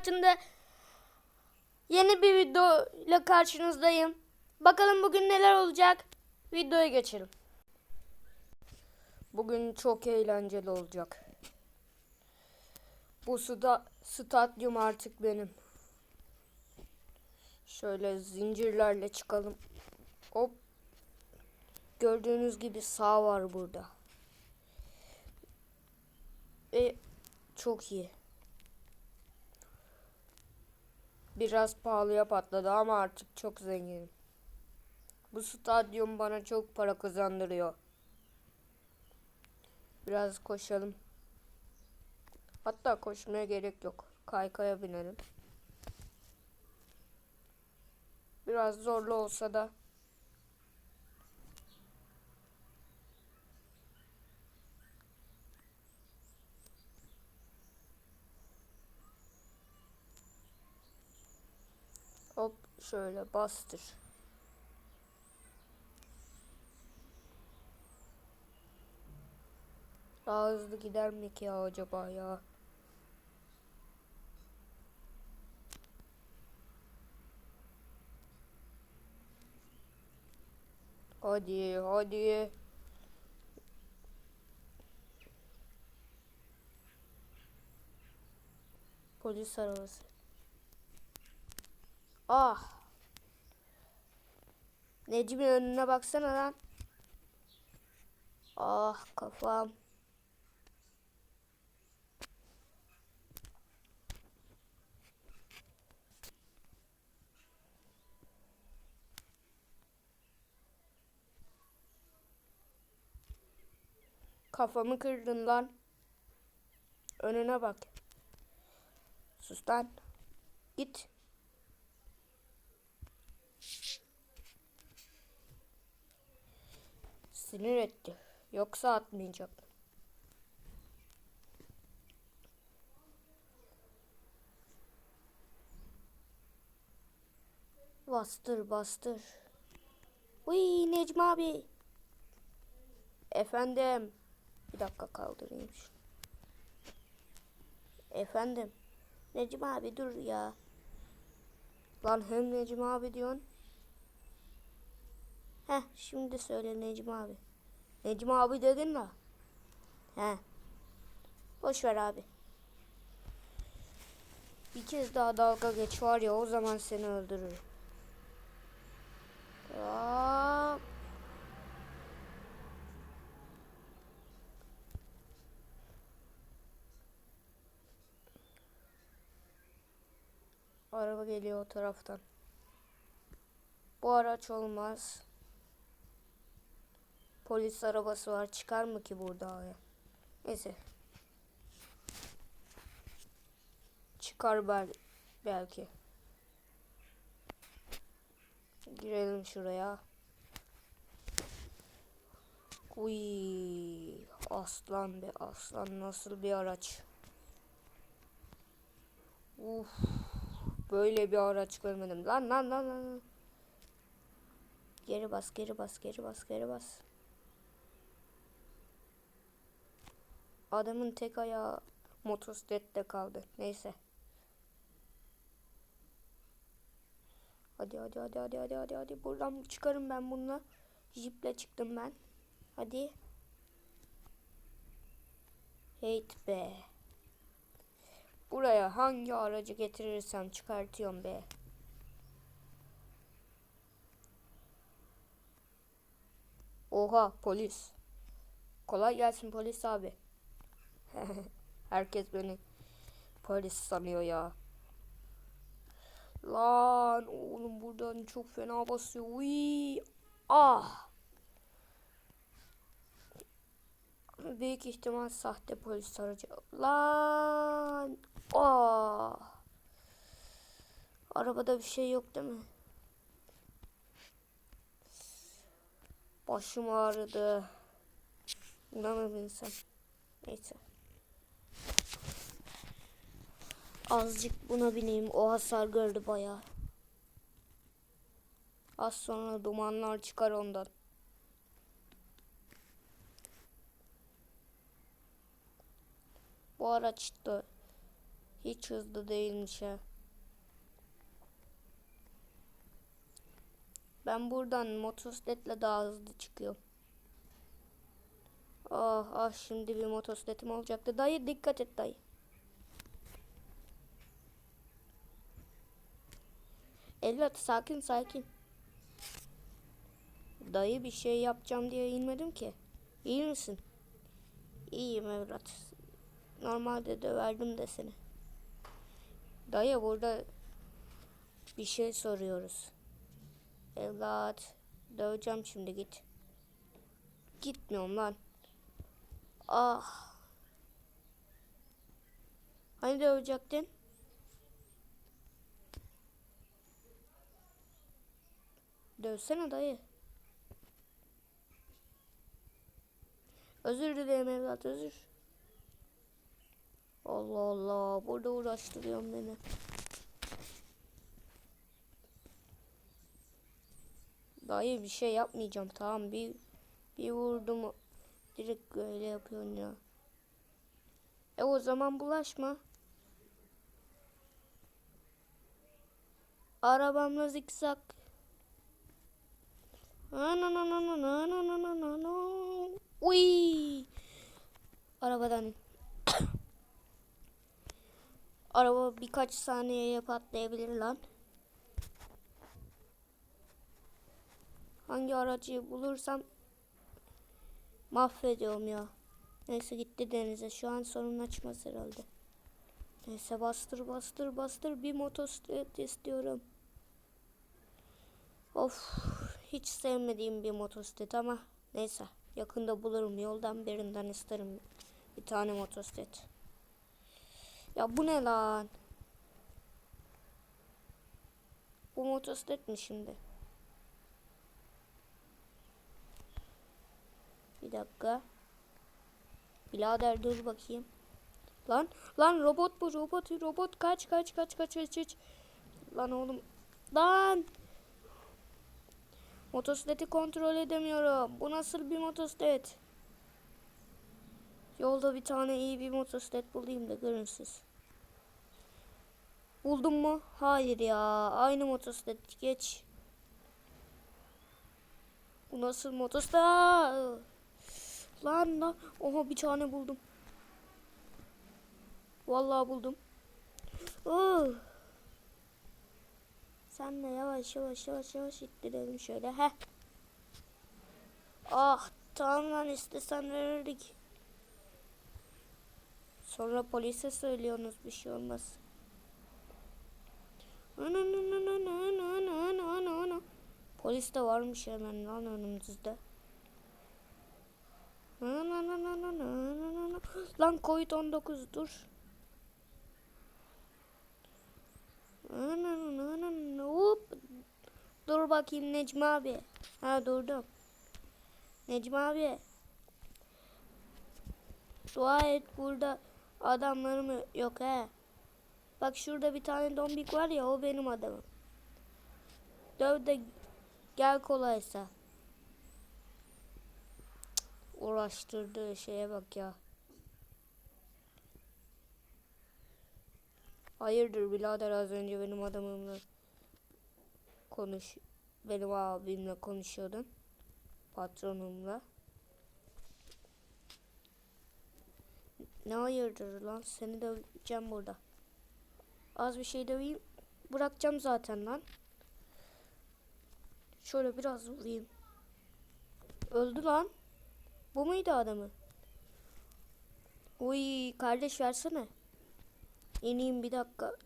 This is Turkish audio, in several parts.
hayatında yeni bir video ile karşınızdayım. Bakalım bugün neler olacak? Videoya geçelim. Bugün çok eğlenceli olacak. Bu sta stadyum artık benim. Şöyle zincirlerle çıkalım. Hop. Gördüğünüz gibi sağ var burada. Ve çok iyi. Biraz pahalıya patladı ama artık çok zenginim. Bu stadyum bana çok para kazandırıyor. Biraz koşalım. Hatta koşmaya gerek yok. Kaykaya binelim. Biraz zorlu olsa da Hop şöyle bastır. Daha hızlı gider mi ki ya acaba ya? Hadi hadi. Polis arabası. Ah. Necmi önüne baksana lan. Ah kafam. Kafamı kırdın lan. Önüne bak. Sus lan. Git. Sinir etti. Yoksa atmayacak. Bastır bastır. Uy Necmi abi. Efendim. Bir dakika kaldırayım şunu. Efendim. Necmi abi dur ya. Lan hem Necmi abi diyorsun. Heh şimdi söyle Necmi abi. Necmi abi dedin mi? He. Boş ver abi. Bir kez daha dalga geç var ya o zaman seni öldürürüm. Aa, Araba geliyor o taraftan. Bu araç olmaz. Polis arabası var. Çıkar mı ki burada ya? Neyse. Çıkar bel belki. Girelim şuraya. Uy, aslan be aslan nasıl bir araç. Uf, böyle bir araç görmedim. Lan lan lan lan. Geri bas, geri bas, geri bas, geri bas. Adamın tek ayağı motosiklette kaldı. Neyse. Hadi hadi hadi hadi hadi hadi hadi buradan çıkarım ben bununla. Jiple çıktım ben. Hadi. Hate be. Buraya hangi aracı getirirsem çıkartıyorum be. Oha polis. Kolay gelsin polis abi. Herkes beni polis sanıyor ya. Lan oğlum buradan çok fena basıyor. Uy. Ah. Büyük ihtimal sahte polis aracı. Lan. Ah. Arabada bir şey yok değil mi? Başım ağrıdı. Buna mı binsem? Neyse. Azıcık buna bineyim. O hasar gördü bayağı. Az sonra dumanlar çıkar ondan. Bu araçta Hiç hızlı değilmiş ha. Ben buradan motosikletle daha hızlı çıkıyorum. Ah ah şimdi bir motosikletim olacaktı. Dayı dikkat et dayı. Evlat sakin sakin. Dayı bir şey yapacağım diye inmedim ki. İyi misin? İyiyim evlat. Normalde döverdim de seni. Dayı burada bir şey soruyoruz. Evlat döveceğim şimdi git. Gitmiyorum lan. Ah. Hani dövecektin? Dövsene dayı. Özür dilerim evlat özür. Allah Allah burada uğraştırıyorum beni. Dayı bir şey yapmayacağım tamam bir bir vurdum direkt böyle yapıyorsun ya. E o zaman bulaşma. Arabamla zikzak. Uy. Arabadan in. Araba birkaç saniyeye patlayabilir lan. Hangi aracı bulursam mahvediyorum ya. Neyse gitti denize. Şu an sorun açmaz herhalde. Neyse bastır bastır bastır bir motosiklet istiyorum. Of hiç sevmediğim bir motosiklet ama neyse yakında bulurum yoldan birinden isterim bir tane motosiklet. Ya bu ne lan? Bu motosiklet mi şimdi? Bir dakika. Birader dur bakayım. Lan lan robot bu robot robot kaç kaç kaç kaç kaç kaç. Lan oğlum. Lan. Motosikleti kontrol edemiyorum. Bu nasıl bir motosiklet? Yolda bir tane iyi bir motosiklet bulayım da görün siz. Buldum mu? Hayır ya. Aynı motosiklet. Geç. Bu nasıl motosiklet? Lan lan. Oha bir tane buldum. Vallahi buldum. Oh. Sen de yavaş yavaş yavaş yavaş ittirelim şöyle. Heh. Ah tamam lan istesen verirdik. Sonra polise söylüyorsunuz bir şey olmaz. Polis de varmış hemen lan önümüzde. Lan Covid 19 dur. Hop. Dur bakayım Necmi abi. Ha durdum. Necmi abi. Dua et burada adamlarım yok he. Bak şurada bir tane dombik var ya o benim adamım. Döv de gel kolaysa. Uğraştırdığı şeye bak ya. Hayırdır birader az önce benim adamımla konuş benim abimle konuşuyordun. Patronumla. Ne hayırdır lan seni döveceğim burada. Az bir şey döveyim. Bırakacağım zaten lan. Şöyle biraz vurayım. Öldü lan. Bu muydu adamı? Uy kardeş versene. İneyim bir dakika.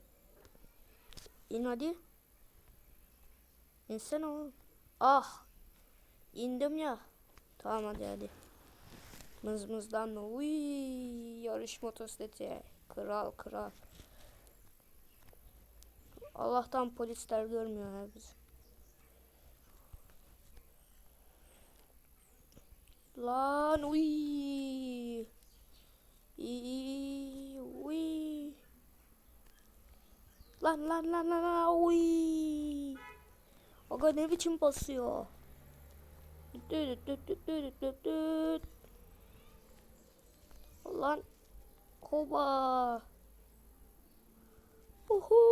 İn hadi. İnsene oğlum. Ah. İndim ya. Tamam hadi hadi. Mızmızlanma. Uy yarış motosikleti. Kral kral. Allah'tan polisler görmüyor ya bizi. Lan uy. Uy. Lan lan lan lan lan. Oy. Aga ne biçim basıyor. Düt. Lan. Koba. Uhu.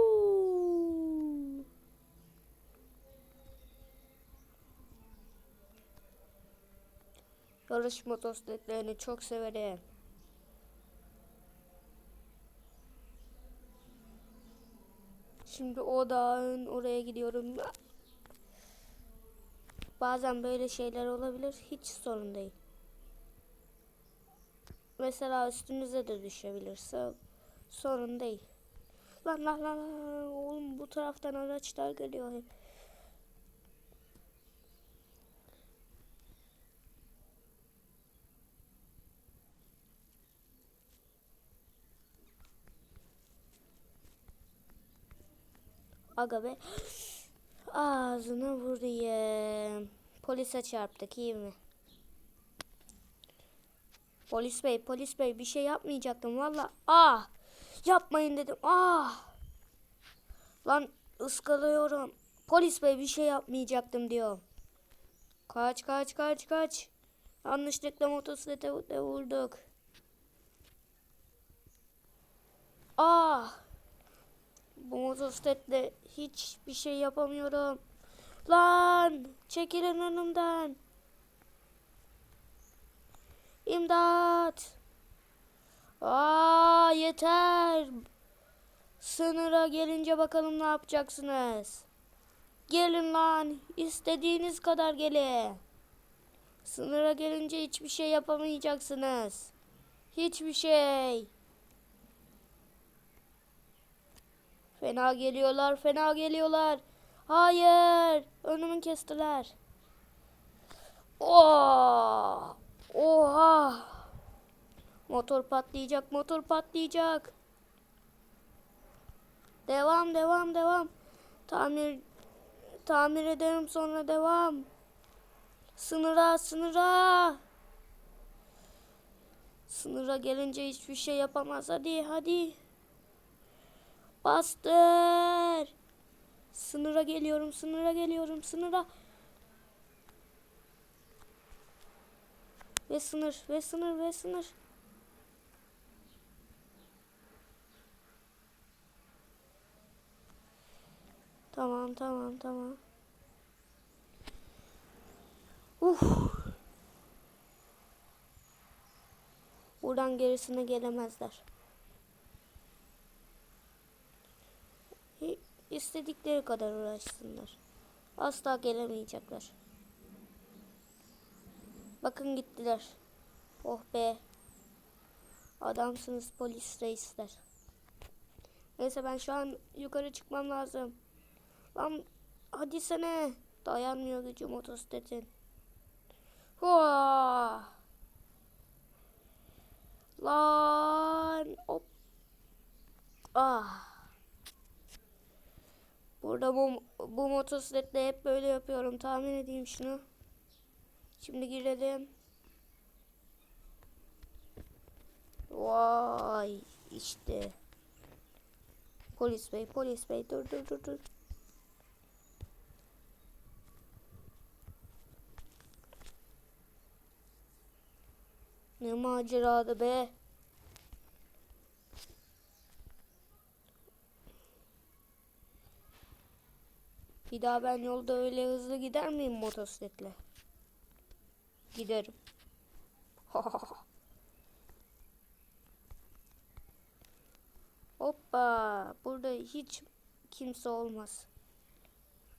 Yarış motosikletlerini çok severim. Şimdi o dağın oraya gidiyorum. Bazen böyle şeyler olabilir. Hiç sorun değil. Mesela üstünüze de düşebilirse sorun değil. Lan lan lan oğlum bu taraftan araçlar geliyor Aga be. Ağzına vurayım. Polise çarptık iyi mi? Polis bey, polis bey bir şey yapmayacaktım valla. Ah! Yapmayın dedim. Ah! Lan ıskalıyorum. Polis bey bir şey yapmayacaktım diyor. Kaç kaç kaç kaç. Yanlışlıkla motosiklete vurduk. Ah! Motosikletle hiçbir şey yapamıyorum. Lan! Çekilin önümden. İmdat! Aa yeter. Sınıra gelince bakalım ne yapacaksınız. Gelin lan. istediğiniz kadar gelin. Sınıra gelince hiçbir şey yapamayacaksınız. Hiçbir şey. Fena geliyorlar, fena geliyorlar. Hayır, önümü kestiler. Oh! Oha! Motor patlayacak, motor patlayacak. Devam, devam, devam. Tamir tamir ederim sonra devam. Sınıra, sınıra. Sınıra gelince hiçbir şey yapamaz. Hadi, hadi. Bastır. Sınıra geliyorum, sınıra geliyorum, sınıra. Ve sınır, ve sınır, ve sınır. Tamam, tamam, tamam. Uf. Buradan gerisine gelemezler. İstedikleri kadar uğraşsınlar. Asla gelemeyecekler. Bakın gittiler. Oh be. Adamsınız polis reisler. Neyse ben şu an yukarı çıkmam lazım. Lan hadi sene. Dayanmıyor gücü motosikletin. Hua! Lan hop. Ah. Burada bu, bu motosikletle hep böyle yapıyorum. Tahmin edeyim şunu. Şimdi girelim. Vay işte. Polis bey, polis bey dur dur dur dur. Ne maceradı be. Bir daha ben yolda öyle hızlı gider miyim motosikletle? Giderim. Hoppa. Burada hiç kimse olmaz.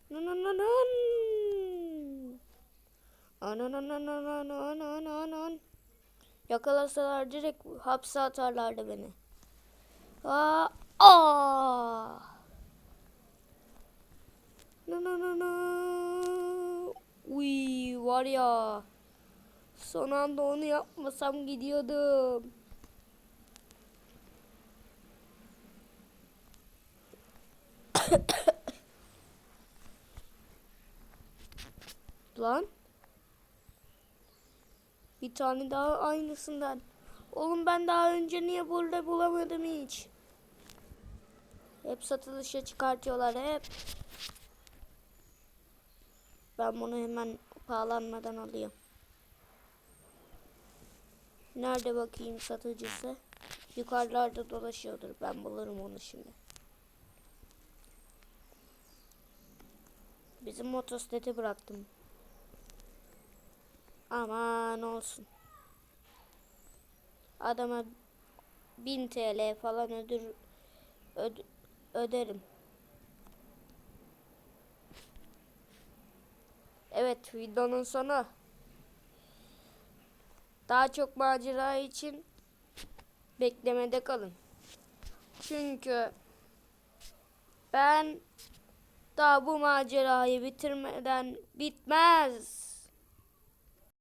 Nanananan. Anananananananan. Yakalasalar direkt hapse atarlardı beni. Aa, aa. Na na na na. Uy var ya. Son anda onu yapmasam gidiyordum. Lan. Bir tane daha aynısından. Oğlum ben daha önce niye burada bulamadım hiç. Hep satılışa çıkartıyorlar hep. Ben bunu hemen pahalanmadan alıyorum. Nerede bakayım satıcısı? Yukarılarda dolaşıyordur. Ben bulurum onu şimdi. Bizim motosikleti bıraktım. Aman olsun. Adama 1000 TL falan ödür öd- öderim. Evet videonun sonu. Daha çok macera için beklemede kalın. Çünkü ben daha bu macerayı bitirmeden bitmez.